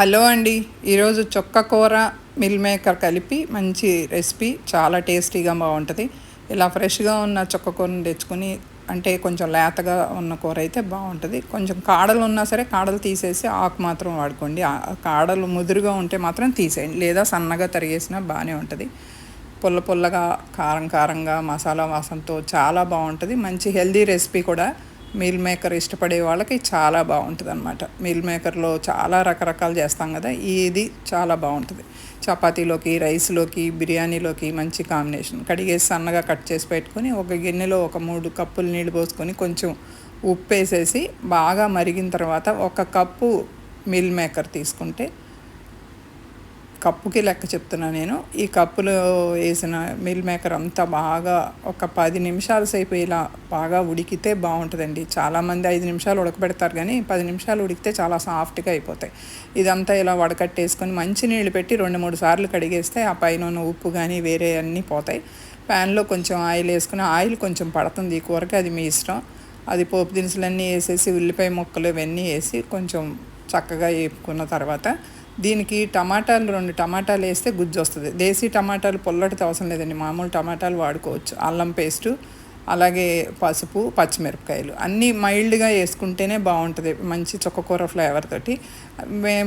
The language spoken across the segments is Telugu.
హలో అండి. ఈరోజు చొక్క కూర మిల్ మేకర్ కలిపి మంచి రెసిపీ చాలా టేస్టీగా బాగుంటుంది. ఇలా ఫ్రెష్గా ఉన్న చొక్క కూరని తెచ్చుకొని అంటే కొంచెం లేతగా ఉన్న కూర అయితే బాగుంటుంది. కొంచెం కాడలు ఉన్నా సరే కాడలు తీసేసి ఆకు మాత్రం వాడుకోండి. కాడలు ముదురుగా ఉంటే మాత్రం తీసేయండి. లేదా సన్నగా తరిగేసినా బాగానే ఉంటుంది. పుల్ల పుల్లగా కారం కారంగా మసాలా వాసనతో చాలా బాగుంటుంది. మంచి హెల్దీ రెసిపీ కూడా. మీల్ మేకర్ ఇష్టపడే వాళ్ళకి చాలా బాగుంటుంది అనమాట మీల్ మేకర్లో చాలా రకరకాలు చేస్తాం కదా ఇది చాలా బాగుంటుంది. చపాతీలోకి రైస్లోకి బిర్యానీలోకి మంచి కాంబినేషన్. కడిగేసి సన్నగా కట్ చేసి పెట్టుకొని ఒక గిన్నెలో ఒక మూడు కప్పులు నీళ్ళు పోసుకొని కొంచెం ఉప్పు వేసేసి బాగా మరిగిన తర్వాత ఒక కప్పు మిల్ మేకర్ తీసుకుంటే కప్పుకి లెక్క చెప్తున్నా నేను. ఈ కప్పులో వేసిన మిల్ మేకర్ అంతా బాగా ఒక పది నిమిషాలు సేపు ఇలా బాగా ఉడికితే బాగుంటుందండి. చాలామంది ఐదు నిమిషాలు ఉడకబెడతారు కానీ పది నిమిషాలు ఉడికితే చాలా సాఫ్ట్గా అయిపోతాయి. ఇదంతా ఇలా వడకట్టేసుకొని మంచి నీళ్ళు పెట్టి రెండు మూడు సార్లు కడిగేస్తే ఆ పైన ఉన్న ఉప్పు కానీ వేరే అన్నీ పోతాయి. ప్యాన్లో కొంచెం ఆయిల్ వేసుకుని ఆయిల్ కొంచెం పడుతుంది ఈ కూరకి అది మీ ఇష్టం. అది పోపు దినుసులన్నీ వేసేసి ఉల్లిపాయ ముక్కలు ఇవన్నీ వేసి కొంచెం చక్కగా వేపుకున్న తర్వాత దీనికి టమాటాలు రెండు టమాటాలు వేస్తే గుజ్జు వస్తుంది. దేశీ టమాటాలు పొల్లటితో అవసరం లేదండి. మామూలు టమాటాలు వాడుకోవచ్చు. అల్లం పేస్టు అలాగే పసుపు పచ్చిమిరపకాయలు. అన్నీ మైల్డ్గా వేసుకుంటేనే బాగుంటుంది. మంచి చుక్కకూర ఫ్లేవర్ తోటి.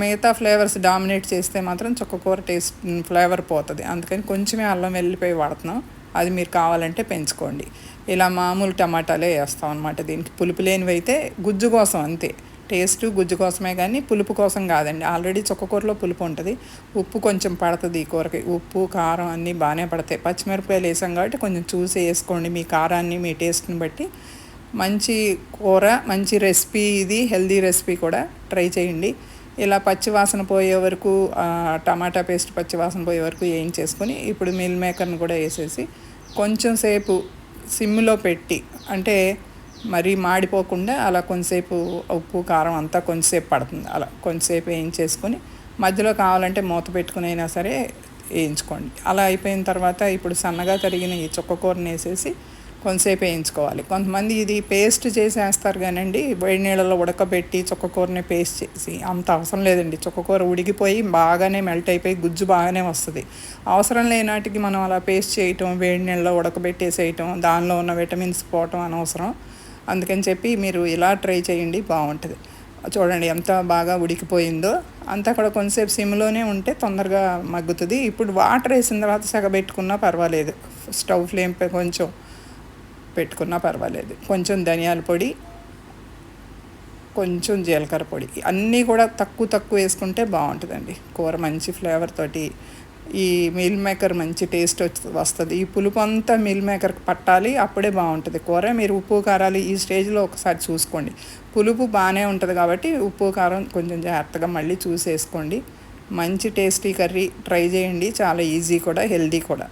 మిగతా ఫ్లేవర్స్ డామినేట్ చేస్తే మాత్రం చుక్కకూర టేస్ట్ ఫ్లేవర్ పోతుంది. అందుకని కొంచెమే అల్లం వెళ్ళిపోయి వాడుతున్నాం. అది మీరు కావాలంటే పెంచుకోండి. ఇలా మామూలు టమాటాలే వేస్తాం అనమాట దీనికి. పులుపు లేనివి అయితే గుజ్జు కోసం అంతే. టేస్ట్ గుజ్జు కోసమే కానీ పులుపు కోసం కాదండి. ఆల్రెడీ చుక్కకూరలో పులుపు ఉంటుంది. ఉప్పు కొంచెం పడుతుంది ఈ కూరకి. ఉప్పు కారం అన్నీ బాగానే పడతాయి. పచ్చిమిరపకాయలు వేసాం కాబట్టి కొంచెం చూసి వేసుకోండి మీ కారాన్ని మీ టేస్ట్ని బట్టి. మంచి కూర మంచి రెసిపీ ఇది. హెల్దీ రెసిపీ కూడా ట్రై చేయండి. ఇలా పచ్చివాసన పోయే వరకు టమాటా పేస్ట్ పచ్చివాసన పోయే వరకు ఏం చేసుకొని ఇప్పుడు మిల్ మేకర్ని కూడా వేసేసి కొంచెం సేపు సిమ్లో పెట్టి అంటే మరీ మాడిపోకుండా అలా కొంతసేపు ఉప్పు కారం అంతా కొంతసేపు పడుతుంది. అలా కొంతసేపు వేయించేసుకొని మధ్యలో కావాలంటే మూత పెట్టుకుని అయినా సరే వేయించుకోండి. అలా అయిపోయిన తర్వాత ఇప్పుడు సన్నగా తరిగిన ఈ చుక్కకూరని వేసేసి కొంతసేపు వేయించుకోవాలి. కొంతమంది ఇది పేస్ట్ చేసేస్తారు కానండి వేడి నీళ్ళలో ఉడకబెట్టి చుక్కకూరని పేస్ట్ చేసి అంత అవసరం లేదండి. చుక్కకూర ఉడికిపోయి బాగానే మెల్ట్ అయిపోయి గుజ్జు బాగానే వస్తుంది. అవసరం లేనాటికి మనం అలా పేస్ట్ చేయటం వేడి నీళ్ళలో ఉడకబెట్టేసేయటం దానిలో ఉన్న విటమిన్స్ పోవటం అనవసరం. అందుకని చెప్పి మీరు ఇలా ట్రై చేయండి బాగుంటుంది. చూడండి ఎంత బాగా ఉడికిపోయిందో. అంతా కూడా కొంతసేపు సిమ్లోనే ఉంటే తొందరగా మగ్గుతుంది. ఇప్పుడు వాటర్ వేసిన తర్వాత సగబెట్టుకున్నా పర్వాలేదు. స్టవ్ ఫ్లేమ్ కొంచెం పెట్టుకున్నా పర్వాలేదు. కొంచెం ధనియాల పొడి కొంచెం జీలకర్ర పొడి. అన్నీ కూడా తక్కువ తక్కువ వేసుకుంటే బాగుంటుందండి. కూర మంచి ఫ్లేవర్ తోటి ఈ మీల్ మేకర్ మంచి టేస్ట్ వస్తుంది. ఈ పులుపు అంతా మీల్ మేకర్కి పట్టాలి అప్పుడే బాగుంటుంది. కూర మీరు ఉప్పు కారాలు ఈ స్టేజ్లో ఒకసారి చూసుకోండి. పులుపు బాగానే ఉంటుంది కాబట్టి ఉప్పు కారం కొంచెం జాగ్రత్తగా మళ్ళీ చూసేసుకోండి. మంచి టేస్టీ కర్రీ ట్రై చేయండి. చాలా ఈజీ కూడా హెల్దీ కూడా.